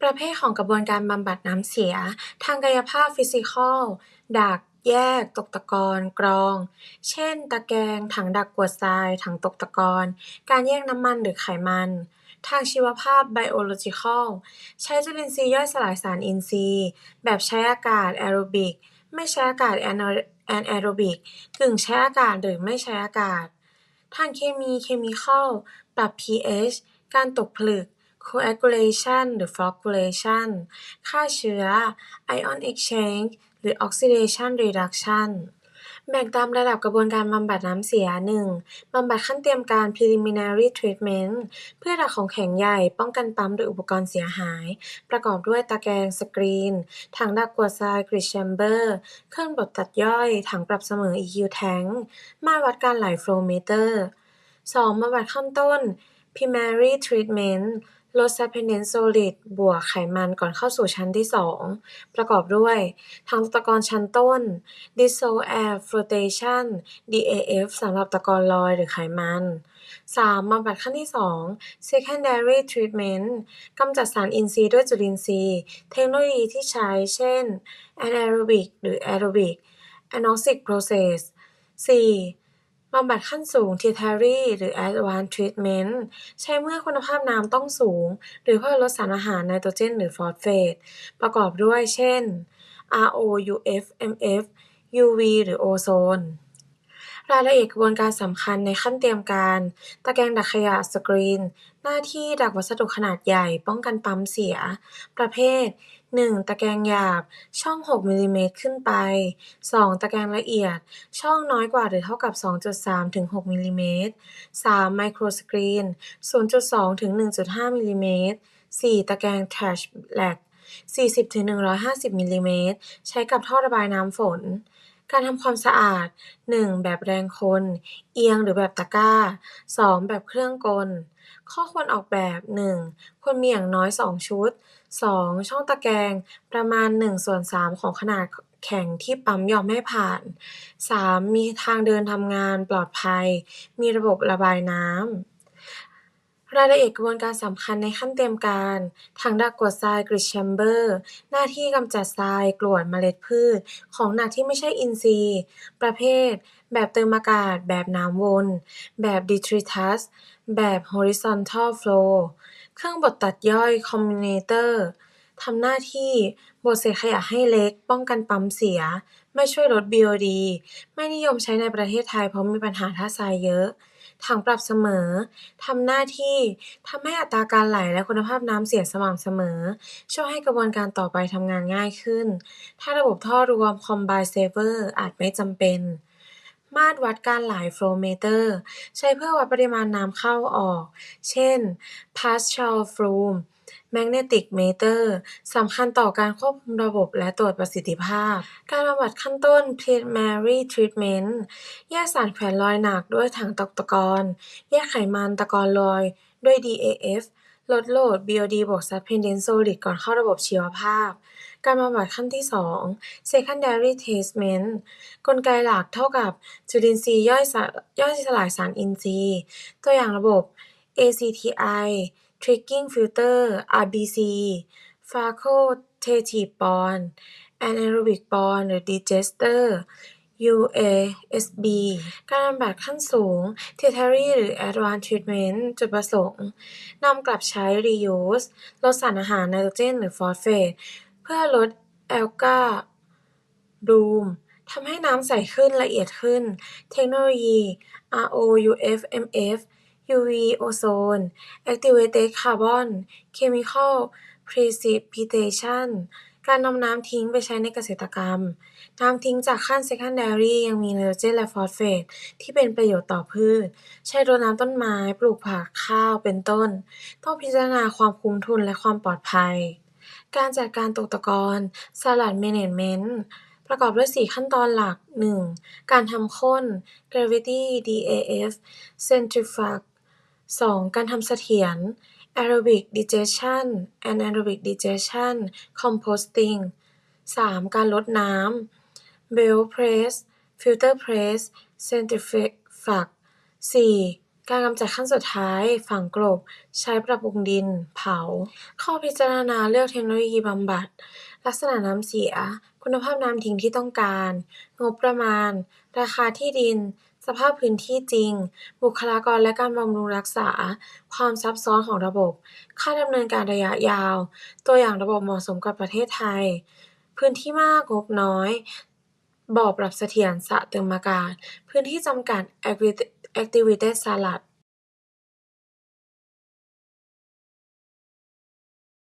ประเภทของกระบวนการบำบัดน้ำเสีย ทางกายภาพฟิสิคอลดัก แยก ตกตะกอน กรอง เช่น ตะแกรง ถังดักกรวดทราย ถังตกตะกอน การแยกน้ำมันหรือไขมัน ทางชีวภาพไบโอโลจิคอลใช้จุลินทรีย์ย่อยสลายสารอินทรีย์ แบบใช้อากาศ แอโรบิก ไม่ใช้อากาศ แอนแอโรบิก กึ่งใช้อากาศหรือไม่ใช้อากาศ ทางเคมีเคมีคอลปรับ pH การตกผลึก coagulation หรือ flocculation ฆ่าเชื้อ ion exchange หรือ oxidation reduction แบ่งตามระดับกระบวนการบำบัดน้ำเสีย 1. บำบัดขั้นเตรียมการ preliminary treatment เพื่อดักของแข็งใหญ่ป้องกันปั๊มหรืออุปกรณ์เสียหาย ประกอบด้วยตะแกรงสกรีน ถังดักกรวดทราย grid chamber เครื่องบดตัดย่อย ถังปรับเสมอ EQ tank มาตรวัดการไหล flow meter 2. บำบัดขั้นต้น primary treatment ลด saponine solid บวกไขมันก่อนเข้าสู่ชั้นที่2ประกอบด้วยถังตะกอนชั้นต้น dissolved air flotation DAF สำหรับตะกอนลอยหรือไขมัน 3. บำบัดขั้นที่ 2 secondary treatment กำจัดสารอินทรีย์ด้วยจุลินทรีย์ เทคโนโลยีที่ใช้ เช่น anaerobic หรือ aerobic anoxic process 4. บำบัดขั้นสูง tertiary หรือ advanced treatment ใช้เมื่อคุณภาพน้ำต้องสูง หรือเพื่อลดสารอาหารไนโตรเจน หรือฟอสเฟต ประกอบด้วย เช่น RO UF MF UV หรือโอโซน รายละเอียดกระบวนการสำคัญในขั้นเตรียมการ ตะแกรงดักขยะ สกรีน หน้าที่ดักวัสดุขนาดใหญ่ ป้องกันปั๊มเสีย ประเภท 1. ตะแกรงหยาบ ช่อง 6 มิลลิเมตรขึ้นไป 2. ตะแกรงละเอียด ช่องน้อยกว่าหรือเท่ากับ 2.3 ถึง 6 มิลลิเมตร 3. ไมโครสกรีน 0.2 ถึง 1.5 มิลลิเมตร 4. ตะแกรง trash bag 40ถึง150มิลลิเมตรใช้กับท่อระบายน้ำฝน การทำความสะอาด 1. แบบแรงคน เอียงหรือแบบตะกร้า 2. แบบเครื่องกล ข้อควรออกแบบ 1. ควรมีอย่างน้อย 2 ชุด 2. ช่องตะแกรงประมาณ1ส่วน3ของขนาดแข็งที่ปั๊มยอมให้ผ่าน 3. มีทางเดินทำงานปลอดภัย มีระบบระบายน้ำ รายละเอียดกระบวนการสำคัญในขั้นเตรียมการถังดักกรวดทราย grid chamber หน้าที่กำจัดทราย กรวด เมล็ดพืช ของหนักที่ไม่ใช่อินทรีย์ ประเภท แบบเติมอากาศ แบบน้ำวน แบบ detritus แบบ horizontal flow เครื่องบดตัดย่อย commutator ทำหน้าที่บดเศษขยะให้เล็ก ป้องกันปั๊มเสีย ไม่ช่วยลด BOD ไม่นิยมใช้ในประเทศไทยเพราะมีปัญหาท่าทรายเยอะ ถังปรับเสมอ ทำหน้าที่ทำให้อัตราการไหลและคุณภาพน้ำเสียสม่ำเสมอ ช่วยให้กระบวนการต่อไปทำงานง่ายขึ้น ถ้าระบบท่อรวม combined saver อาจไม่จำเป็น มาตรวัดการไหล flow meter ใช้เพื่อวัดปริมาณน้ำเข้าออก เช่น partial flume magnetic meter สำคัญต่อการควบคุมระบบและตรวจประสิทธิภาพ การบำบัดขั้นต้น primary treatment แยกสารแขวนลอยหนักด้วยถังตกตะกอนแยกไขมันตะกอนลอยด้วย DAF ลดโหลด BOD บวก saponine solid ก่อนเข้าระบบชีวภาพ การบำบัดขั้นที่ 2 secondary treatment กลไกหลักเท่ากับจุลินทรีย์ย่อยย่อยสลายสารอินทรีย์ ตัวอย่างระบบ ACTI Tricking Filter RBC Facultative Bond Anaerobic Bond หรือ Digester UASB การบำบัดขั้นสูง Tertiary หรือ Advanced Treatment จุดประสงค์นำกลับใช้ reuse ลดสารอาหารไนโตรเจนหรือฟอสเฟตเพื่อลดแอลกาบลูมทำให้น้ำใสขึ้นละเอียดขึ้น เทคโนโลยี ROUF MF UV โอโซน Activated Carbon Chemical Precipitation การนำน้ำทิ้งไปใช้ในเกษตรกรรม น้ำทิ้งจากขั้น secondary ยังมีไนโตรเจนและฟอสเฟตที่เป็นประโยชน์ต่อพืช ใช้รดน้ำต้นไม้ ปลูกผัก ข้าว เป็นต้น ต้องพิจารณาความคุ้มทุนและความปลอดภัย การจัดการตกตะกอน Sludge Management ประกอบด้วย 4 ขั้นตอนหลัก 1. การทำข้น Gravity DAF Centrifuge 2. การทำเสถียร Aerobic Digestion Anaerobic Digestion Composting 3. การลดน้ำ Belt Press Filter Press Centrifuge 4. การกำจัดขั้นสุดท้าย ฝังกลบ ใช้ปรับปรุงดิน เผา ข้อพิจารณาเลือกเทคโนโลยีบำบัด ลักษณะน้ำเสีย คุณภาพน้ำทิ้งที่ต้องการ งบประมาณ ราคาที่ดิน สภาพพื้นที่จริง บุคลากรและการบำรุงรักษา ความซับซ้อนของระบบ ค่าดำเนินการระยะยาว ตัวอย่างระบบเหมาะสมกับประเทศไทย พื้นที่มากงบน้อย บ่อปรับเสถียร สระเติมอากาศ พื้นที่จำกัด Activity Salad